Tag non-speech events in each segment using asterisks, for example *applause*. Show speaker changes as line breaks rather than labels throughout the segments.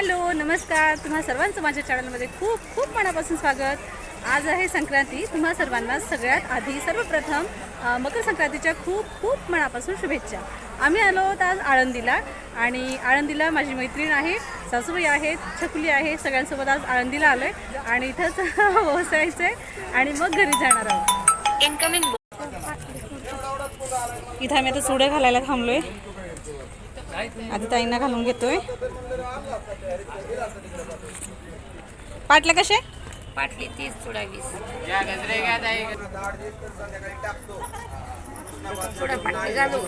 Hello नमस्कार. तुम्हा सर्वांचं माझ्या चॅनलमध्ये खूप खूप मनापासून स्वागत. आज आहे संक्रांती. तुम्हा सर्वांना सगळ्यात आधी सर्वप्रथम मकर संक्रांतीच्या खूप खूप मनापासून शुभेच्छा. आम्ही आलो आहोत आज आळंदीला आणि आळंदीला माझी मैत्रीण आहे सासूबाई आहेत छकुली आहे सगळ्यांसोबत आज आळंदीला आलो आहे आणि इथंच *laughs* पोहोचायचं आहे आणि मग घरी जाणार आहोत.
इनकमिंग
इथं आम्ही आता चुड्या घालायला थांबलोय. आधी ताईंना घालून घेतोय. पाटले कसे
पाटली तीस चुडा वीस. चुडा पाटली घालू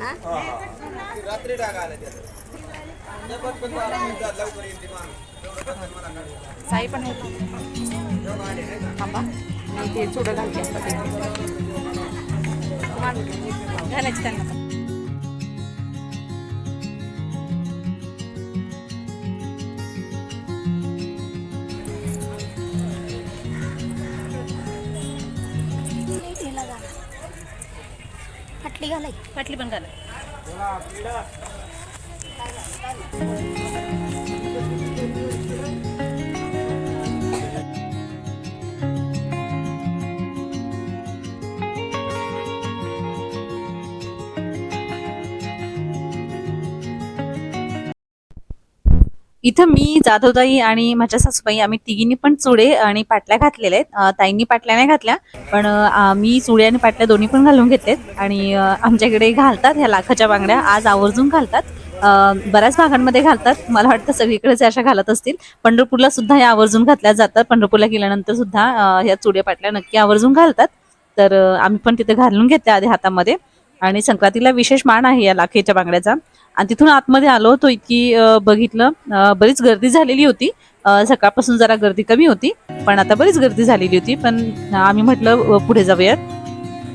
हा?
साई पण आहे. थांबा. ते चुडं घालते. त्यांना
पाटली घालाय
पाटली पण घालाय इथं मी जाधवताई आणि माझ्या सासूबाई आम्ही तिघींनी पण चुडे आणि पाटल्या घातलेल्या आहेत. ताईंनी पाटल्या नाही घातल्या पण मी चुडे आणि पाटल्या दोन्ही पण घालून घेतलेत आणि आमच्याकडे घालतात ह्या लाखाच्या बांगड्या आज आवर्जून घालतात. बऱ्याच भागांमध्ये घालतात. मला वाटतं सगळीकडेच अशा घालत असतील. पंढरपूरला सुद्धा ह्या आवर्जून घातल्या जातात. पंढरपूरला गेल्यानंतर सुद्धा ह्या चुड्या पाटल्या नक्की आवर्जून घालतात. तर आम्ही पण तिथे घालून घेतल्या आधी हातामध्ये. आणि संक्रांतीला विशेष मान आहे या लाखेच्या बांगड्याचा. आणि तिथून आतमध्ये आलो होतो इतकी बघितलं. बरीच गर्दी झालेली होती. सकाळपासून जरा गर्दी कमी होती पण आता बरीच गर्दी झालेली होती. पण आम्ही म्हटलं पुढे जाऊयात.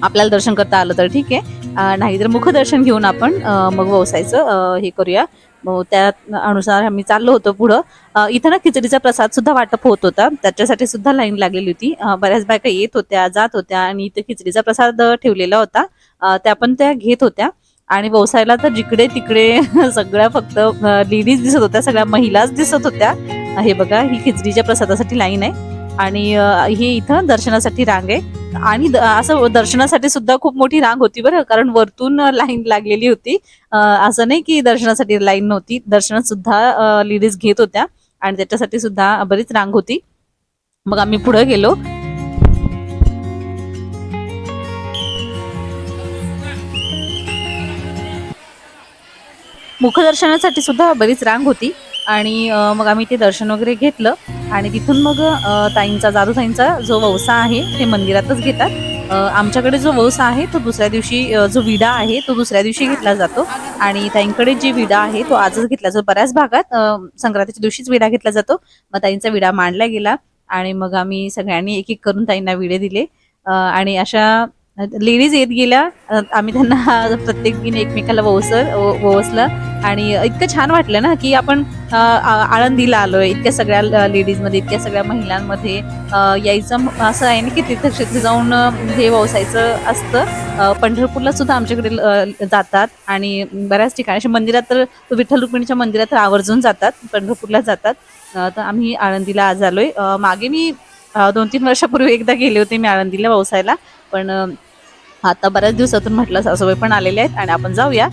आपल्याला दर्शन करता आलं तर ठीक आहे. नाही तर मुख मुखदर्शन घेऊन आपण मग वसायचं हे करूया. त्या अनुसार आम्ही चाललो होतो पुढं. इथं ना खिचडीचा प्रसाद सुद्धा वाटप होत होता. त्याच्यासाठी सुद्धा लाईन लागलेली होती. बऱ्याच बायका येत होत्या जात होत्या आणि इथं खिचडीचा प्रसाद ठेवलेला होता. त्या पण त्या घेत होत्या. आणि व्यवसायाला तर जिकडे तिकडे *laughs* सगळ्या फक्त लेडीज दिसत होत्या सगळ्या महिलाच दिसत होत्या. हे बघा ही खिचडीच्या प्रसादासाठी लाईन आहे. आणि ही इथं दर्शनासाठी रांग आहे. आणि असं दर्शनासाठी सुद्धा खूप मोठी रांग होती बरं कारण वरतून लाईन लागलेली होती. असं नाही की दर्शनासाठी लाईन नव्हती. दर्शनात सुद्धा लेडीज घेत होत्या. आणि त्याच्यासाठी सुद्धा बरीच रांग होती. मग आम्ही पुढे गेलो. मुखदर्शनासाठी सुद्धा बरीच रांग होती. आणि मग आम्ही ते दर्शन वगैरे घेतलं. आणि तिथून मग ताईंचा जादूताईंचा जो वौसा आहे ते मंदिरातच घेतात. आमच्याकडे जो वौसा आहे तो दुसऱ्या दिवशी जो विडा आहे तो दुसऱ्या दिवशी घेतला जातो. आणि ताईंकडे जी विडा आहे तो आजच घेतला जातो. बऱ्याच भागात संक्रांतीच्या दिवशीच विडा घेतला जातो. मग ताईंचा विडा मांडला गेला. आणि मग आम्ही सगळ्यांनी एक एक करून ताईंना विडे दिले. आणि अशा लेडीज येत गेल्या आम्ही त्यांना प्रत्येकीने एकमेकाला वोसर वोसलं. आणि इतकं छान वाटलं ना की आपण आ- आळंदीला आलोय. इतक्या सगळ्या लेडीजमध्ये इतक्या सगळ्या महिलांमध्ये यायचं असं आहे ना की तीर्थक्षेत्र जाऊन हे व्यवसायचं असतं. पंढरपूरला सुद्धा आमच्याकडे जातात. आणि बऱ्याच ठिकाणी अशा मंदिरात तर विठ्ठल रुक्मिणीच्या मंदिरात तर आवर्जून जातात पंढरपूरला जातात. तर आम्ही आळंदीला आज आलोय. मागे मी दोन तीन वर्षापूर्वी एकदा गेले होते मी आळंदीला व्यवसायाला पण आता बऱ्याच दिवसातून म्हटलं सासूबाई पण आलेले आहेत आणि आपण जाऊया.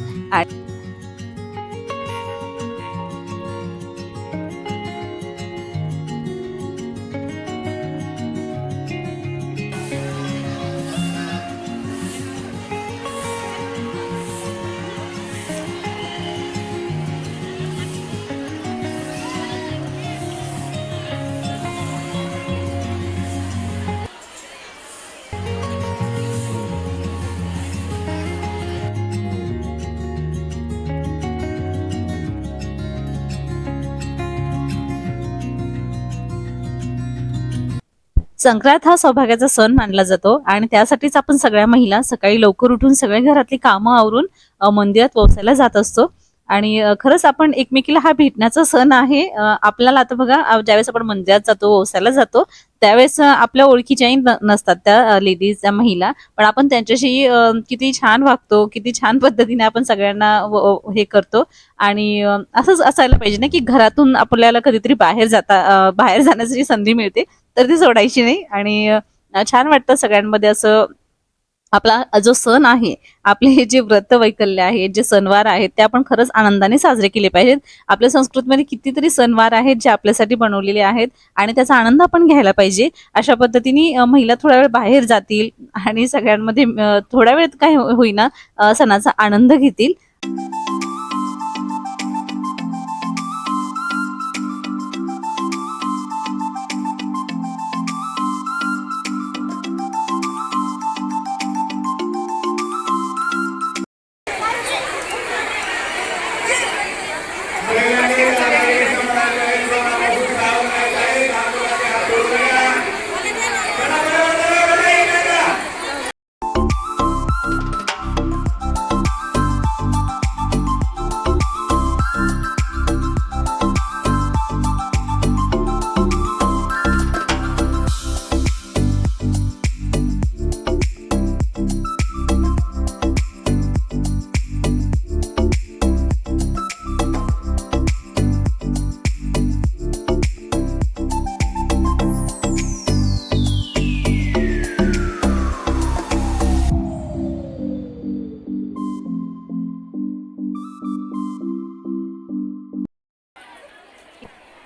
संक्रांत हा सौभाग्याचा सण मानला जातो आणि त्यासाठीच आपण सगळ्या महिला सकाळी लवकर उठून सगळ्या घरातली कामं आवरून मंदिरात पोहोचायला जात असतो. आणि खरंच आपण एकमेकीला हा भेटण्याचा सण आहे. आपल्याला आता बघा ज्यावेळेस आपण मंदिरात जातो व्यवसायाला जातो त्यावेळेस आपल्या ओळखीच्याही नसतात त्या लेडीज त्या महिला. पण आपण त्यांच्याशी किती छान वागतो किती छान पद्धतीने आपण सगळ्यांना हे करतो. आणि असंच असायला पाहिजे ना की घरातून आपल्याला कधीतरी बाहेर जाता बाहेर जाण्याची संधी मिळते तर ती सोडायची नाही. आणि छान वाटतं सगळ्यांमध्ये असं आपला जो सण आहे आपले हे जे व्रत वैकल्य आहे जे सणवार आहेत ते आपण खरंच आनंदाने साजरे केले पाहिजेत. आपल्या संस्कृतीमध्ये कितीतरी सणवार आहेत जे आपल्यासाठी बनवलेले आहेत आणि त्याचा आनंद आपण घ्यायला पाहिजे. अशा पद्धतीने महिला थोडा वेळ बाहेर जातील आणि सगळ्यांमध्ये थोड्या वेळ काय होईना सणाचा आनंद घेतील.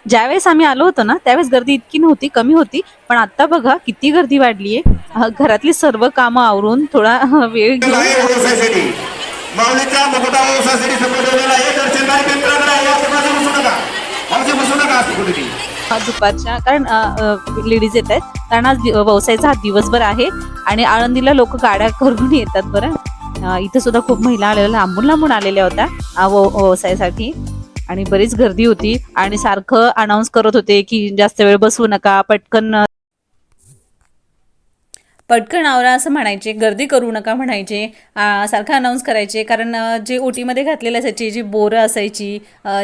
ज्यावेळेस आम्ही आलो होतो ना त्यावेळेस गर्दी इतकी नव्हती कमी होती. पण आता बघा किती गर्दी वाढलीये अ, घरातली सर्व कामं आवरून थोडा *laughs* वेळ घेऊन
आहे मुकुटा व्यवसायासाठी आहे. दर्शन कार्यक्रम या बसू नका. बसू नका असं
दुपारच्या कारण लेडीज येत आहेत. कारण आज व्यवसायाचा हा दिवसभर आहे. आणि आळंदीला लोक गाड्या *laughs* करून येतात बरं. इथं सुद्धा खूप महिला आलेल्या लांबून लांबून आलेल्या होत्या व्यवसायासाठी. आणि बरीच गर्दी होती आणि सारखं अनाऊन्स करत होते की जास्त वेळ बसवू नका पटकन पटकन आवरा असं म्हणायचे गर्दी करू नका म्हणायचे सारखं अनाऊन्स करायचे. कारण जे ओटीमध्ये घातलेलं असायची जी बोरं असायची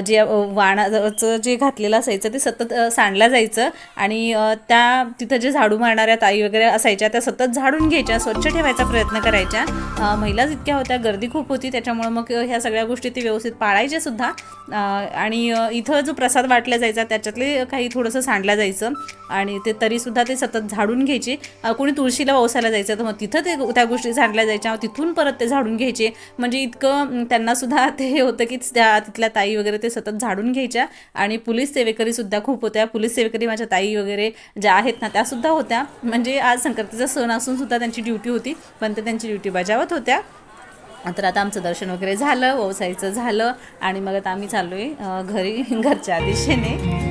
जे वाणाचं जे घातलेलं असायचं ते सतत सांडलं जायचं. आणि त्या तिथं जे झाडू मारणाऱ्या ताई वगैरे असायच्या त्या सतत झाडून घ्यायच्या स्वच्छ ठेवायचा प्रयत्न करायच्या. महिला महिलाच इतक्या होत्या गर्दी खूप होती. त्याच्यामुळं मग ह्या सगळ्या गोष्टी ते व्यवस्थित पाळायच्या सुद्धा. आणि इथं जो प्रसाद वाटला जायचा त्याच्यातले काही थोडंसं सांडलं जायचं. आणि ते तरीसुद्धा ते सतत झाडून घ्यायचे. कोणी तुळशीला ओसायला जायचं तर मग तिथं ते त्या गोष्टी झाडल्या जायच्या तिथून परत ते झाडून घ्यायचे. म्हणजे इतकं त्यांनासुद्धा त्यांना सुद्धा ते हे होतं की त्या तिथल्या ताई वगैरे ते सतत झाडून घ्यायच्या. आणि पोलीस सेवेकरी सुद्धा खूप होत्या. पोलीस सेवेकरी माझ्या ताई वगैरे ज्या आहेत ना त्या सुद्धा होत्या. म्हणजे आज संक्रांतीचा सण असून सुद्धा त्यांची ड्युटी होती पण ते त्यांची ड्युटी बजावत होत्या. तर आता आमचं दर्शन वगैरे झालं व्यवसायाचं झालं. आणि मग आता आम्ही चाललो आहे घरी घरच्या दिशेने.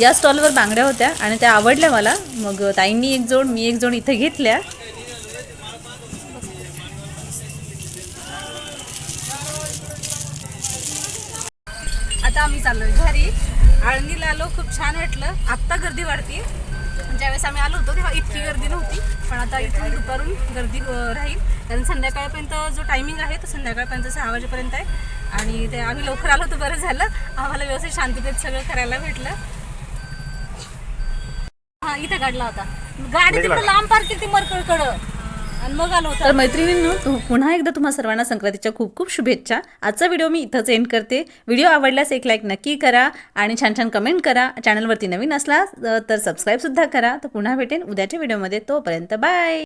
या स्टॉलवर बांगड्या होत्या आणि त्या आवडल्या मला. मग ताईंनी एक जोड मी एक जोड इथे घेतल्या. आता आम्ही चाललोय घरी. आळंदीला आलो खूप छान वाटलं. आत्ता गर्दी वाढते. ज्यावेळेस आम्ही आलो होतो तेव्हा इतकी गर्दी नव्हती. पण आता इथून दुपारून गर्दी राहील. कारण संध्याकाळपर्यंत जो टायमिंग आहे तो संध्याकाळपर्यंत सहा वाजेपर्यंत आहे. आणि ते आम्ही लवकर आलो तर बरं झालं. आम्हाला व्यवस्थित शांततेत सगळं करायला भेटलं. हा इथे काढला होता. गाडी तिकडे लांब पार्क केली मरकडकडं आणि मग आलो तर मैत्रिणींनो तु- पुन्हा एकदा तुम्हा सर्वांना संक्रांतीच्या खूप खूप शुभेच्छा. आजचा व्हिडिओ मी इथंच एंड करते. व्हिडिओ आवडल्यास एक लाईक नक्की करा आणि छान छान कमेंट करा. चॅनलवरती नवीन असला तर सबस्क्राईब सुद्धा करा. तर पुन्हा भेटेन उद्याच्या व्हिडिओमध्ये. तोपर्यंत बाय